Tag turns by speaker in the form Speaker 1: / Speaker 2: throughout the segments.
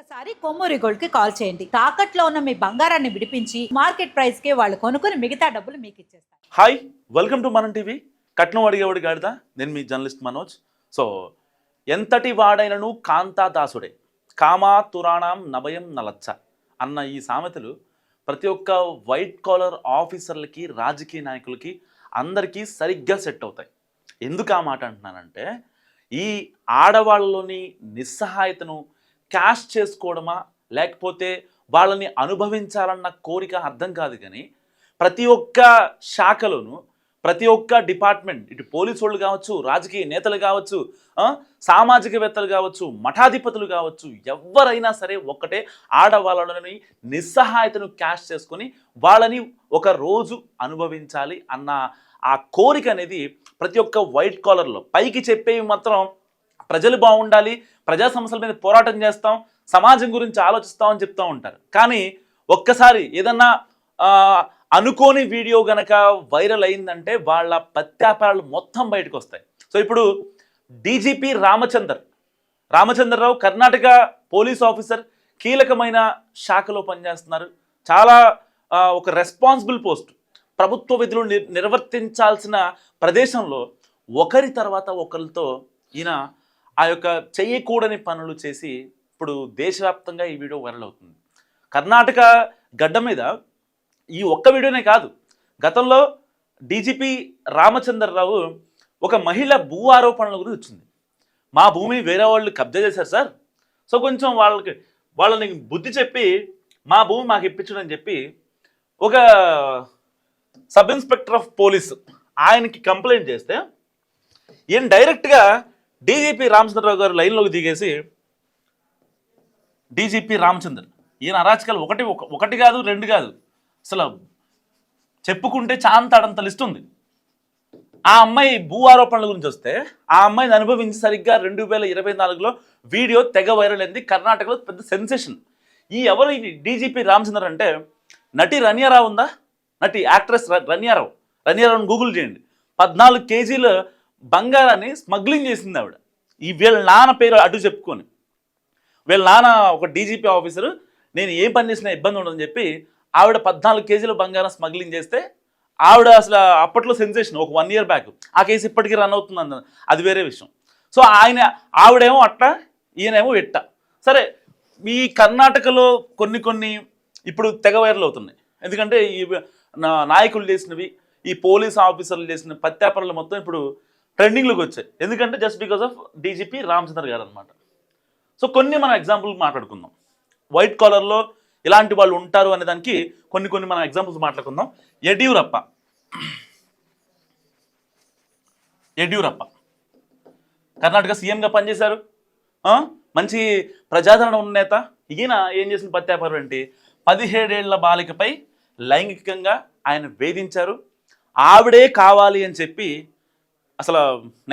Speaker 1: ఒక్కసారి కొమ్మూరి గోల్డ్కి కాల్ చేయండి. తాకట్లో ఉన్న మీ బంగారాన్ని విడిపించి మార్కెట్ ప్రైస్కి వాళ్ళు కొనుక్కుని మిగతా డబ్బులు మీకు ఇచ్చేస్తారు.
Speaker 2: హాయ్ వెల్కమ్ టు మనం టీవీ. కట్నం అడిగేవాడు గాడిదా నేను మీ జర్నలిస్ట్ మనోజ్. సో ఎంతటి వాడైనను కాంతాదాసుడే. కామా తురాణం నభయం నలచ్చ అన్న ఈ సామెతలు ప్రతి ఒక్క వైట్ కాలర్ ఆఫీసర్లకి రాజకీయ నాయకులకి అందరికీ సరిగ్గా సెట్ అవుతాయి. ఎందుకు ఆ మాట అంటున్నానంటే ఈ ఆడవాళ్ళలోని నిస్సహాయతను క్యాష్ చేసుకోవడమా? లేకపోతే వాళ్ళని అనుభవించాలన్న కోరిక అర్థం కాదు కానీ ప్రతి ఒక్క శాఖలోనూ ప్రతి ఒక్క డిపార్ట్మెంట్ ఇటు పోలీసు వాళ్ళు కావచ్చు రాజకీయ నేతలు కావచ్చు సామాజికవేత్తలు కావచ్చు మఠాధిపతులు కావచ్చు ఎవరైనా సరే ఒక్కటే ఆడవాళ్ళని నిస్సహాయతను క్యాష్ చేసుకొని వాళ్ళని ఒక రోజు అనుభవించాలి అన్న ఆ కోరిక అనేది ప్రతి ఒక్క వైట్ కాలర్లో పైకి చెప్పేవి మాత్రం ప్రజలు బాగుండాలి ప్రజా సమస్యల మీద పోరాటం చేస్తాం సమాజం గురించి ఆలోచిస్తాం అని చెప్తూ ఉంటారు. కానీ ఒక్కసారి ఏదన్నా అనుకోని వీడియో గనక వైరల్ అయిందంటే వాళ్ళ ప్రత్యాపారాలు మొత్తం బయటకు వస్తాయి. సో ఇప్పుడు DGP Ramachandar Ramachandra Rao Karnataka police officer కీలకమైన శాఖలో పనిచేస్తున్నారు. చాలా ఒక రెస్పాన్సిబుల్ పోస్ట్. ప్రభుత్వ విధులు నిర్వర్తించాల్సిన ప్రదేశంలో ఒకరి తర్వాత ఒకరితో ఈయన ఆ యొక్క చేయకూడని పనులు చేసి ఇప్పుడు దేశవ్యాప్తంగా ఈ వీడియో వైరల్ అవుతుంది. కర్ణాటక గడ్డ మీద ఈ ఒక్క వీడియోనే కాదు. గతంలో డీజీపీ రామచంద్రరావు ఒక మహిళ భూ ఆరోపణల గురించి వచ్చింది. మా భూమిని వేరే వాళ్ళు కబ్జా చేశారు సార్. సో కొంచెం వాళ్ళకి వాళ్ళని బుద్ధి చెప్పి మా భూమి మాకు ఇప్పించడం అని చెప్పి ఒక సబ్ ఇన్స్పెక్టర్ ఆఫ్ పోలీస్ ఆయనకి కంప్లైంట్ చేస్తే ఈయన డైరెక్ట్గా డీజీపీ రామచంద్రరావు గారు లైన్లోకి దిగేసి డీజీపీ రామచంద్రన్. ఈయన అరాచకాలు ఒకటి ఒక- ఒకటి కాదు రెండు కాదు. అసలు చెప్పుకుంటే చాంతాడంత లిస్ట్ ఉంది. ఆ అమ్మాయి భూ ఆరోపణల గురించి వస్తే ఆ అమ్మాయిని అనుభవించి సరిగ్గా రెండు వేల ఇరవై నాలుగులో వీడియో తెగ వైరల్ అయింది. కర్ణాటకలో పెద్ద సెన్సేషన్. ఈ ఎవరు ఈ డీజీపీ రామచంద్ర అంటే? నటి రన్యారావు ఉందా? నటి యాక్ట్రెస్ ర- రన్యారావు రన్యారావుని గూగుల్ చేయండి. పద్నాలుగు కేజీలు బంగారాన్ని స్మగ్లింగ్ చేసింది ఆవిడ. ఈ వీళ్ళ నాన్న పేరు అటు చెప్పుకొని. వీళ్ళ నాన్న ఒక డీజీపీ ఆఫీసరు నేను ఏం పని చేసినా ఇబ్బంది ఉండదని చెప్పి ఆవిడ పద్నాలుగు కేజీలు బంగారం స్మగ్లింగ్ చేస్తే ఆవిడ అసలు అప్పట్లో సెన్సేషన్ ఒక వన్ ఇయర్ బ్యాక్. ఆ కేసు ఇప్పటికీ రన్ అవుతుంది అన్న అది వేరే విషయం. సో ఆయన ఆవిడేమో అట్ట ఈయనేమో ఇట్ట సరే ఈ కర్ణాటకలో కొన్ని కొన్ని ఇప్పుడు తెగ వైరల్ అవుతున్నాయి. ఎందుకంటే ఈ నా- నాయకులు చేసినవి ఈ పోలీస్ ఆఫీసర్లు చేసిన పత్యాపరలు మొత్తం ఇప్పుడు ట్రెండింగ్లోకి వచ్చాయి. ఎందుకంటే just because of DGP Ramachandra garu అనమాట సో కొన్ని మనం ఎగ్జాంపుల్ మాట్లాడుకుందాం. వైట్ కాలర్లో ఇలాంటి వాళ్ళు ఉంటారు అనే దానికి కొన్ని కొన్ని మనం ఎగ్జాంపుల్స్ మాట్లాడుకుందాం. యడ్యూరప్ప. యడ్యూరప్ప. కర్ణాటక సీఎంగా పనిచేశారు. మంచి ప్రజాదరణ ఉన్న నేత. ఈయన ఏం చేసిన ప్రత్యాపారం ఏంటి? పదిహేడేళ్ళ బాలికపై లైంగికంగా ఆయన వేధించారు. ఆవిడే కావాలి అని చెప్పి అసలు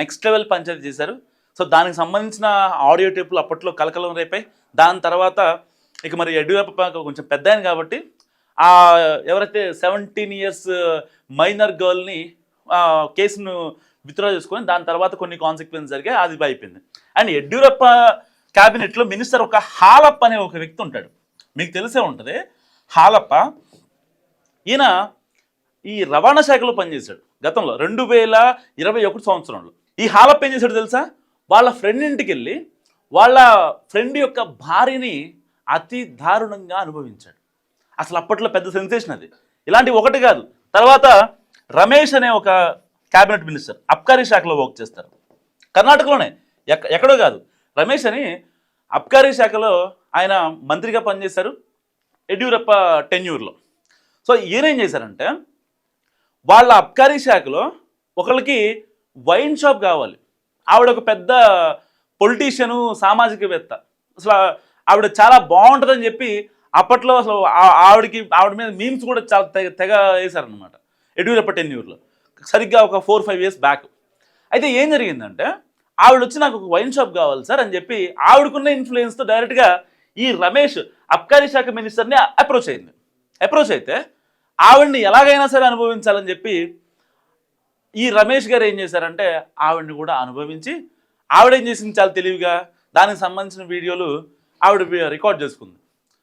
Speaker 2: నెక్స్ట్ లెవెల్ పంచాయతీ చేశారు. సో దానికి సంబంధించిన ఆడియో టేపులు అప్పట్లో కలకలం రేపాయి. దాని తర్వాత ఇక మరి యడ్యూరప్ప కొంచెం పెద్ద ఆయన కాబట్టి ఆ ఎవరైతే సెవెంటీన్ ఇయర్స్ మైనర్ గర్ల్ని కేసును విత్డ్రా చేసుకొని దాని తర్వాత కొన్ని కాన్సిక్వెన్స్ జరిగాయి. అది అయిపోయింది. అండ్ యడ్యూరప్ప క్యాబినెట్లో మినిస్టర్ ఒక హాలప్ప అనే ఒక వ్యక్తి ఉంటాడు. మీకు తెలిసే ఉంటుంది. హాలప్ప ఈయన ఈ రవాణా శాఖలో పనిచేశాడు. గతంలో రెండు వేల ఇరవై ఒకటి సంవత్సరంలో. ఈ హాలప్ప ఏం చేశాడు తెలుసా? వాళ్ళ ఫ్రెండ్ ఇంటికి వెళ్ళి వాళ్ళ ఫ్రెండ్ యొక్క భార్యని అతి దారుణంగా అనుభవించాడు. అసలు అప్పట్లో పెద్ద సెన్సేషన్ అది. ఇలాంటి ఒకటి కాదు. తర్వాత రమేష్ అనే ఒక క్యాబినెట్ మినిస్టర్ అబ్కారీ శాఖలో వర్క్ చేస్తారు. కర్ణాటకలోనే. ఎక్క ఎక్కడో కాదు. రమేష్ అని అబ్కారీ శాఖలో ఆయన మంత్రిగా పనిచేశారు. యడ్యూరప్ప టెన్యూర్లో సో ఈయన ఏం చేశారంటే వాళ్ళ అబ్కారీ శాఖలో ఒకళ్ళకి వైన్ షాప్ కావాలి. ఆవిడ ఒక పెద్ద పొలిటీషియను సామాజికవేత్త. అసలు ఆవిడ చాలా బాగుంటుందని చెప్పి అప్పట్లో అసలు ఆవిడకి ఆవిడ మీద మీమ్స్ కూడా చాలా తెగ తెగ వేశారనమాట ఎడ్యూరప్ప టెన్ ఇయర్లో సరిగ్గా ఒక ఫోర్ ఫైవ్ ఇయర్స్ బ్యాక్. అయితే ఏం జరిగిందంటే ఆవిడ వచ్చి నాకు ఒక వైన్ షాప్ కావాలి సార్ అని చెప్పి ఆవిడకున్న ఇన్ఫ్లుయెన్స్తో డైరెక్ట్గా ఈ రమేష్ అబ్కారీ శాఖ మినిస్టర్ని అప్రోచ్ అయింది. అప్రోచ్ అయితే ఆవిడ్ని ఎలాగైనా సరే అనుభవించాలని చెప్పి ఈ రమేష్ గారు ఏం చేశారంటే ఆవిడ్ని కూడా అనుభవించి ఆవిడ ఏం చేసింది చాలా తెలివిగా దానికి సంబంధించిన వీడియోలు ఆవిడ రికార్డ్ చేసుకుంది.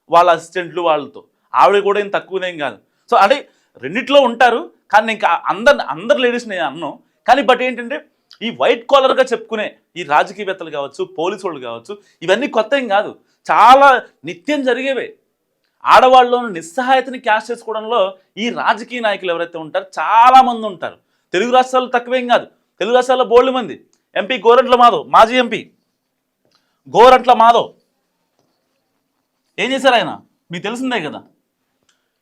Speaker 2: వాళ్ళ అసిస్టెంట్లు వాళ్ళతో. ఆవిడ కూడా ఏం తక్కువనేం కాదు. సో అంటే రెండిట్లో ఉంటారు కానీ ఇంకా అందరిని అందరు లేడీస్ నేను అన్నాను కానీ బట్ ఏంటంటే ఈ వైట్ కాలర్గా చెప్పుకునే ఈ రాజకీయవేత్తలు కావచ్చు పోలీసు వాళ్ళు కావచ్చు ఇవన్నీ కొత్త ఏం కాదు. చాలా నిత్యం జరిగేవే. ఆడవాళ్ళలోని నిస్సహాయతని క్యాష్ చేసుకోవడంలో ఈ రాజకీయ నాయకులు ఎవరైతే ఉంటారో చాలా మంది ఉంటారు. తెలుగు రాష్ట్రాల్లో తక్కువేం కాదు. తెలుగు రాష్ట్రాల్లో బోల్డ్ మంది. ఎంపీ గోరంట్ల మాధవ్ మాజీ ఎంపీ గోరంట్ల మాధవ్. ఏం చేశారు ఆయన? మీకు తెలిసిందే కదా.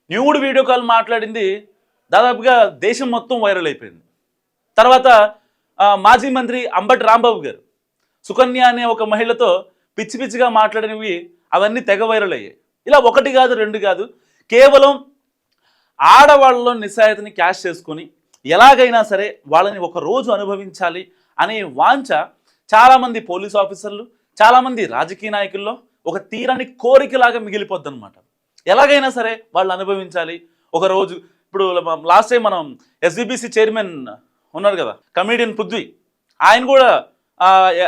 Speaker 2: న్యూడ్ వీడియో కాల్ మాట్లాడింది దాదాపుగా దేశం మొత్తం వైరల్ అయిపోయింది. తర్వాత మాజీ మంత్రి అంబటి రాంబాబు గారు సుకన్య అనే ఒక మహిళతో పిచ్చి పిచ్చిగా మాట్లాడినవి అవన్నీ తెగ వైరల్ అయ్యాయి. ఇలా ఒకటి కాదు రెండు కాదు. కేవలం ఆడవాళ్ళలో నిస్సాయతని క్యాష్ చేసుకొని ఎలాగైనా సరే వాళ్ళని ఒక రోజు అనుభవించాలి అనే వాంఛ చాలామంది పోలీస్ ఆఫీసర్లు చాలామంది రాజకీయ నాయకుల్లో ఒక తీరని కోరికలాగా మిగిలిపోద్ది అనమాట ఎలాగైనా సరే వాళ్ళు అనుభవించాలి. ఒక రోజు ఇప్పుడు లాస్ట్ టైం మనం ఎస్బిబిసి చైర్మన్ ఉన్నారు కదా కమీడియన్ పృథ్వీ ఆయన కూడా ఆ,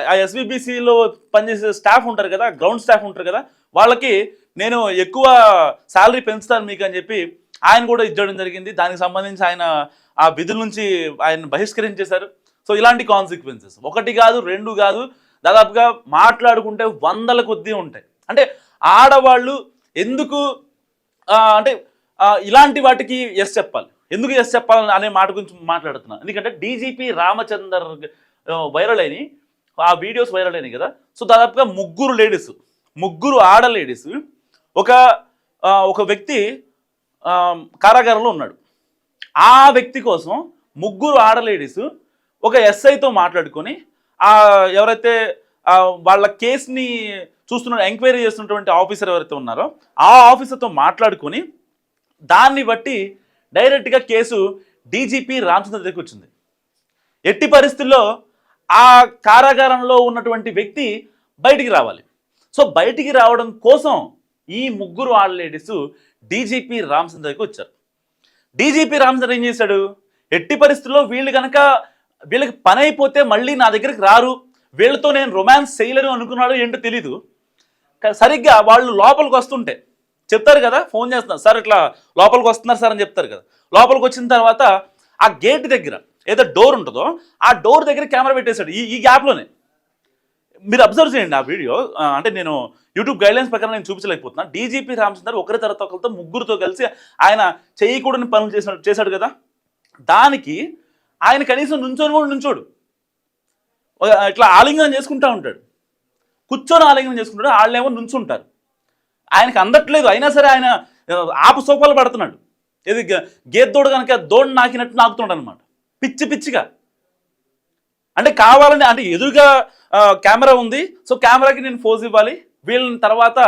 Speaker 2: ఆ పనిచేసే స్టాఫ్ ఉంటారు కదా గ్రౌండ్ స్టాఫ్ ఉంటారు కదా వాళ్ళకి నేను ఎక్కువ శాలరీ పెంచుతాను మీకు అని చెప్పి ఆయన కూడా ఇచ్చడం జరిగింది. దానికి సంబంధించి ఆయన ఆ విధుల నుంచి ఆయన బహిష్కరించేశారు. సో ఇలాంటి కాన్సిక్వెన్సెస్ ఒకటి కాదు రెండు కాదు దాదాపుగా మాట్లాడుకుంటే వందల కొద్దీ ఉంటాయి. అంటే ఆడవాళ్ళు ఎందుకు అంటే ఇలాంటి వాటికి ఎస్ చెప్పాలి. ఎందుకు ఎస్ చెప్పాలి అనే మాట గురించి మాట్లాడుతున్నాను ఎందుకంటే డీజీపీ రామచందర్ వైరల్ అయినాయి. ఆ వీడియోస్ వైరల్ అయినాయి కదా. సో దాదాపుగా ముగ్గురు లేడీస్ ముగ్గురు ఆడ లేడీస్ ఒక ఒక వ్యక్తి కారాగారంలో ఉన్నాడు. ఆ వ్యక్తి కోసం ముగ్గురు ఆడలేడీస్ ఒక ఎస్ఐతో మాట్లాడుకొని ఎవరైతే వాళ్ళ కేసుని చూస్తున్న ఎంక్వైరీ చేస్తున్నటువంటి ఆఫీసర్ ఎవరైతే ఉన్నారో ఆ ఆఫీసర్తో మాట్లాడుకొని దాన్ని బట్టి డైరెక్ట్గా కేసు డీజీపీ రామచంద్ర దగ్గరికి వచ్చింది. ఎట్టి పరిస్థితుల్లో ఆ కారాగారంలో ఉన్నటువంటి వ్యక్తి బయటికి రావాలి. సో బయటికి రావడం కోసం ఈ ముగ్గురు ఆల్లేడీస్ లేడీస్ డీజీపీ రామచంద్ర దగ్గరికి వచ్చారు. డీజీపీ రామచంద్ర ఏం చేశాడు? ఎట్టి పరిస్థితుల్లో వీళ్ళు కనుక వీళ్ళకి పని అయిపోతే మళ్ళీ నా దగ్గరికి రారు. వీళ్ళతో నేను రొమాన్స్ చేయలేను అనుకున్నాడు ఏంటో తెలీదు. సరిగ్గా వాళ్ళు లోపలికి వస్తుంటే చెప్తారు కదా ఫోన్ చేస్తున్నారు. సార్ ఇట్లా లోపలికి వస్తున్నారు సార్ అని చెప్తారు కదా. లోపలికి వచ్చిన తర్వాత ఆ గేట్ దగ్గర ఏదో డోర్ ఉంటుందో ఆ డోర్ దగ్గర కెమెరా పెట్టేశాడు. ఈ ఈ గ్యాప్లోనే మీరు అబ్జర్వ్ చేయండి ఆ వీడియో. అంటే నేను యూట్యూబ్ గైడ్లైన్స్ ప్రకారం నేను చూపించలేకపోతున్నా. డీజీపీ రామచంద్ర ఒకరి తర్వాత ఒకరితో ముగ్గురుతో కలిసి ఆయన చేయకూడని పనులు చేసినట్టు చేశాడు కదా? దానికి ఆయన కనీసం నుంచోని కూడా నుంచోడు. ఇట్లా ఆలింగనం చేసుకుంటా ఉంటాడు. కూర్చొని ఆలింగనం చేసుకుంటాడు. వాళ్ళేమో నుంచుంటారు. ఆయనకి అందట్లేదు. అయినా సరే ఆయన ఆపు సోపాలు పడుతున్నాడు. ఇది గ- గేద్దోడు కనుక దోడు నాకినట్టు నాకుతున్నాడు అనమాట పిచ్చి పిచ్చిగా. అంటే కావాలని అంటే ఎదురుగా కెమెరా ఉంది. సో కెమెరాకి నేను ఫోజ్ ఇవ్వాలి. వీళ్ళని తర్వాత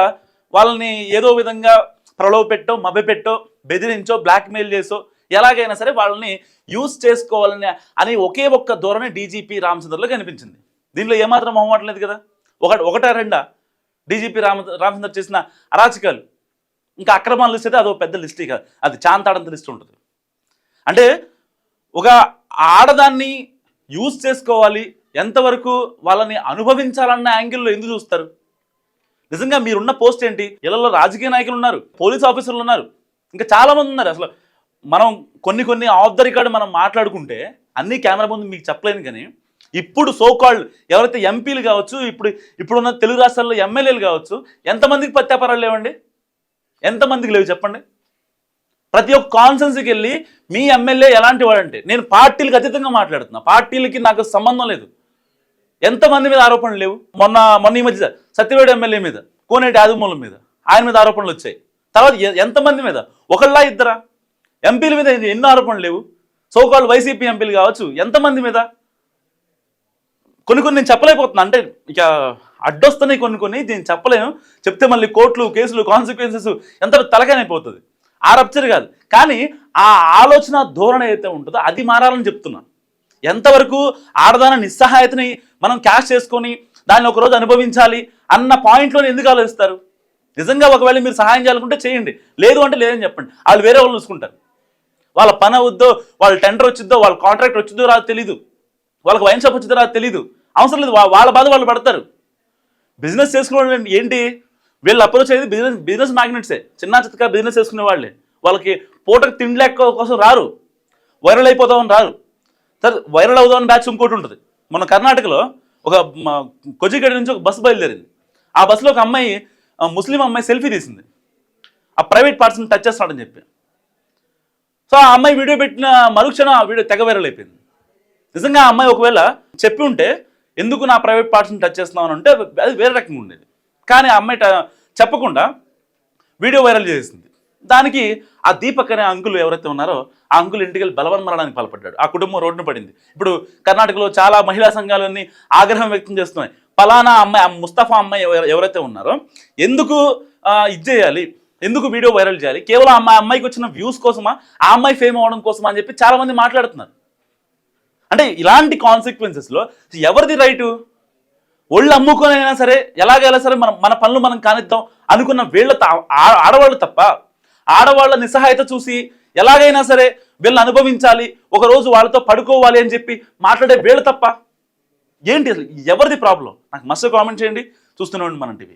Speaker 2: వాళ్ళని ఏదో విధంగా ప్రలోభ పెట్టో మభ్య పెట్టో బెదిరించో బ్లాక్మెయిల్ చేసో ఎలాగైనా సరే వాళ్ళని యూజ్ చేసుకోవాలని అని ఒకే ఒక్క ధోరణి డీజీపీ రామచంద్రలో కనిపించింది. దీనిలో ఏమాత్రం మొహమాటం లేదు కదా. ఒకటి ఒకటా రెండా? డీజీపీ రామ రామచంద్ర చేసిన అరాచకాలు. ఇంకా అక్రమాలు లిస్ట్ అయితే అదో పెద్ద లిస్ట్ ఇక. అది చాంతాడంత లిస్ట్ ఉంటుంది. అంటే ఒక ఆడదాన్ని యూజ్ చేసుకోవాలి ఎంతవరకు వాళ్ళని అనుభవించాలన్న యాంగిల్లో ఎందుకు చూస్తారు? నిజంగా మీరున్న పోస్ట్ ఏంటి? ఇళ్ళలో రాజకీయ నాయకులు ఉన్నారు పోలీస్ ఆఫీసర్లు ఉన్నారు ఇంకా చాలామంది ఉన్నారు. అసలు మనం కొన్ని కొన్ని ఆఫ్ ద రికార్డు మనం మాట్లాడుకుంటే అన్ని కెమెరా ముందు మీకు చెప్పలేను కానీ ఇప్పుడు సో కాల్డ్ ఎవరైతే ఎంపీలు కావచ్చు ఇప్పుడు ఇప్పుడున్న తెలుగు రాష్ట్రాల్లో ఎమ్మెల్యేలు కావచ్చు ఎంతమందికి ప్రత్యాపారాలు లేవండి? ఎంతమందికి లేవు చెప్పండి? ప్రతి ఒక్క కాన్సెన్స్కి వెళ్ళి మీ ఎమ్మెల్యే ఎలాంటి వాడంటే నేను పార్టీలకు అతీతంగా మాట్లాడుతున్నా. పార్టీలకి నాకు సంబంధం లేదు. ఎంతమంది మీద ఆరోపణలు లేవు? మొన్న మొన్న ఈ మధ్య సత్యవేడు ఎమ్మెల్యే మీద కోనేటి ఆదిమూలం మీద ఆయన మీద ఆరోపణలు వచ్చాయి. తర్వాత ఎంతమంది మీద? ఒకళ్ళ ఇద్దరా? ఎంపీల మీద ఎన్నో ఆరోపణలు లేవు? సోకాల్ వైసీపీ ఎంపీలు కావచ్చు ఎంతమంది మీద? కొన్ని కొన్ని నేను చెప్పలేకపోతున్నా. అంటే ఇక అడ్డొస్తున్నాయి కొన్ని కొన్ని దీన్ని చెప్పలేను. చెప్తే మళ్ళీ కోర్టులు కేసులు కాన్సిక్వెన్సెస్ ఎంత తలకానైపోతుంది ఆ రప్చర్ కాదు. కానీ ఆ ఆలోచన ధోరణ ఏదైతే ఉంటుందో అది మారాలని చెప్తున్నాను ఎంతవరకు ఆడదాన నిస్సహాయతని మనం క్యాష్ చేసుకొని దాన్ని ఒక రోజు అనుభవించాలి అన్న పాయింట్లోనే ఎందుకు ఆలోచిస్తారు? నిజంగా ఒకవేళ మీరు సహాయం చేయాలనుకుంటే చేయండి. లేదు అంటే లేదని చెప్పండి. వాళ్ళు వేరే వాళ్ళు చూసుకుంటారు. వాళ్ళ పని అవుద్దో వాళ్ళ టెండర్ వచ్చిద్దో వాళ్ళ కాంట్రాక్ట్ వచ్చిందో రాదు తెలీదు. వాళ్ళకి వైన్ షాప్ వచ్చిందో రాదు తెలీదు. అవసరం లేదు. వాళ్ళ బాధ వాళ్ళు పడతారు. బిజినెస్ చేసుకోవడం ఏంటి? వీళ్ళు అప్రోచ్ అయ్యేది బిజినెస్ బిజినెస్ మ్యాగ్నెట్సే చిన్న చిత్తగా బిజినెస్ చేసుకునే వాళ్ళే. వాళ్ళకి పూటకు తిండి లేక కోసం రారు. వైరల్ అయిపోదామని రారు. సరే వైరల్ అవుదామని బ్యాచ్ ఇంకోటి ఉంటుంది. మన కర్ణాటకలో ఒక మ- నుంచి ఒక బస్సు బయలుదేరింది. ఆ బస్సులో ఒక అమ్మాయి ముస్లిం అమ్మాయి సెల్ఫీ తీసింది. ఆ ప్రైవేట్ పార్ట్స్ని టచ్ చేస్తున్నాడని చెప్పి. సో ఆ అమ్మాయి వీడియో పెట్టిన మరుక్షణం ఆ వీడియో తెగ వైరల్ అయిపోయింది. నిజంగా ఆ అమ్మాయి ఒకవేళ చెప్పి ఉంటే ఎందుకు నా ప్రైవేట్ పార్ట్స్ని టచ్ చేస్తున్నావు? అని అంటే అది వేరే రకంగా ఉండేది. కానీ ఆ అమ్మాయి ట- చెప్పకుండా వీడియో వైరల్ చేసింది. దానికి ఆ దీపక్ అనే అంకులు ఎవరైతే ఉన్నారో ఆ అంకుల్ ఇంటికి వెళ్ళి బలవన్మరణానికి పాల్పడ్డాడు. ఆ కుటుంబం రోడ్డున పడింది. ఇప్పుడు కర్ణాటకలో చాలా మహిళా సంఘాలన్నీ ఆగ్రహం వ్యక్తం చేస్తున్నాయి. పలానా అమ్మాయి ఆ ముస్తఫా అమ్మాయి ఎవరైతే ఉన్నారో ఎందుకు ఇది చేయాలి? ఎందుకు వీడియో వైరల్ చేయాలి? కేవలం ఆ అమ్మాయి అమ్మాయికి వచ్చిన వ్యూస్ కోసమా? ఆ అమ్మాయి ఫేమ్ అవ్వడం కోసమా అని చెప్పి చాలామంది మాట్లాడుతున్నారు. అంటే ఇలాంటి కాన్సిక్వెన్సెస్లో ఎవరిది రైటు? ఒళ్ళు అమ్ముకొనైనా సరే ఎలాగైనా సరే మనం మన పనులు మనం కానిద్దాం అనుకున్న వీళ్ళ త- ఆడవాళ్ళు తప్ప. ఆడవాళ్ళ నిస్సహాయత చూసి ఎలాగైనా సరే వీళ్ళని అనుభవించాలి ఒకరోజు వాళ్ళతో పడుకోవాలి అని చెప్పి మాట్లాడే వీళ్ళు తప్ప. ఏంటి అసలు ఎవరిది ప్రాబ్లం? నాకు మస్తు కామెంట్ చేయండి. చూస్తూనే ఉండి మనం టీవీ.